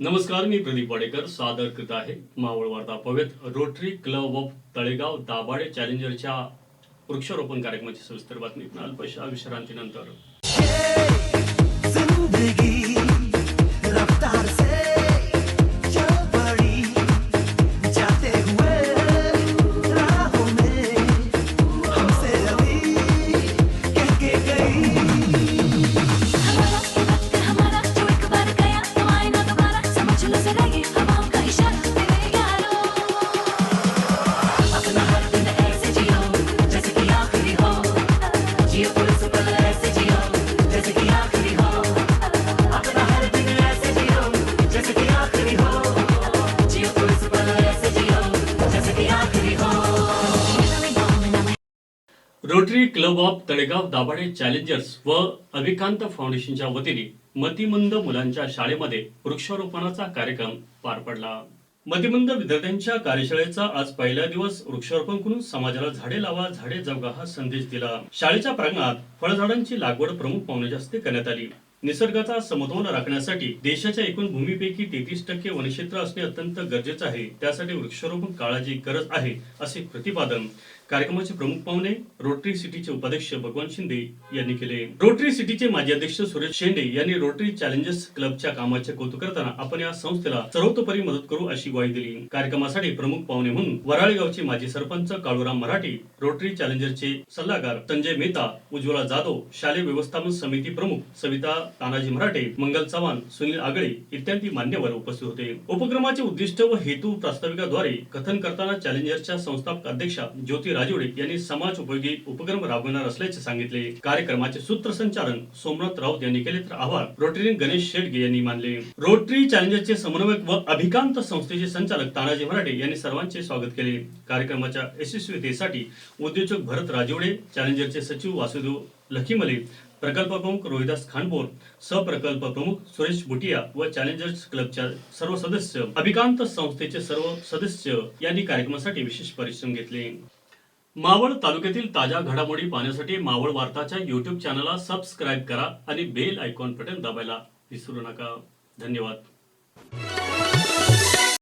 नमस्कार मी प्रदीप वाडेकर सादर करत आहे Maval Varta पवेत Rotary club of Talegaon Dabhade चॅलेंजरच्या वृक्षारोपण कार्यक्रमाची सविस्तर बातमी. अल्पशा विश्रांतीनंतर. Rotary club of Talegaon Dabhade challengers व अभिकांत फाउंडेशनच्या वतीने मतिमंद मुलांच्या शाळेमध्ये वृक्षारोपणाचा कार्यक्रम पार पडला. मतिमंद विद्यार्थ्यांच्या कार्यशाळेचा आज पहिला दिवस वृक्षारोपण करून समाजाला झाडे लावा झाडे जगवा हा संदेश दिला. शाळेच्या प्रांगणात फळझाडांची लागवड प्रमुख पाहुण्याच्या हस्ते करण्यात आली. निसर्गाचा समतोल राखण्यासाठी देशाच्या एकूण भूमीपैकी तेहतीस टक्के वनक्षेत्र असणे अत्यंत गरजेचं आहे. त्यासाठी वृक्षारोपण काळाची गरज आहे असे प्रतिपादन कार्यक्रमाचे प्रमुख पाहुणे रोटरी सिटीचे उपाध्यक्ष भगवान शिंदे यांनी केले. रोटरी सिटीचे माजी अध्यक्ष सुरेश शेंडे यांनी रोटरी चॅलेंजर्स क्लबच्या कामाचे कौतुक करताना आपण या संस्थेला सर्वतोपरी मदत करू अशी ग्वाही दिली. कार्यक्रमासाठी प्रमुख पाहुणे म्हणून वराळे गावचे माजी सरपंच काळूराम मराठी रोटरी चॅलेंजरचे सल्लागार संजय मेहता उज्ज्वला जाधव शालेय व्यवस्थापन समिती प्रमुख सविता तानाजी मराठे मंगल चव्हाण सुनील आगळे इत्यादी मान्यवर उपस्थित होते. उपक्रमाचे उद्दिष्ट व हेतू प्रास्ताविकाद्वारे कथन करताना चॅलेंजरच्या संस्थापक अध्यक्षा ज्योती राजोडे यांनी समाज उपयोगी उपक्रम राबवणार असल्याचे सांगितले. कार्यक्रमाचे सूत्रसंचालन सोमनाथ राऊत यांनी केले तर आभार. रोटरी गणेश शेडगे यांनी मानले. रोटरी चॅलेंजरचे समन्वयक व अभिकांत संस्थेचे संचालक तानाजी मराठे यांनी सर्वांचे स्वागत केले. कार्यक्रमाच्या यशस्वीतेसाठी उद्योजक भरत राजोडे चॅलेंजरचे सचिव वासुदेव लखीमले प्रकल्प प्रमुख रोहिदास खानपूर सहप्रकल्प प्रमुख सुरेश बुटिया व चॅलेंजर्स क्लबच्या सर्व सदस्य अभिकांत संस्थेचे सर्व सदस्य यांनी कार्यक्रमासाठी विशेष परिश्रम घेतले. मावळ तालुक्यातील ताज्या घडामोडी पाहण्यासाठी मावळ वार्ताच्या युट्यूब चॅनलला सबस्क्राईब करा आणि बेल आयकॉन बटन दाबायला विसरू नका. धन्यवाद.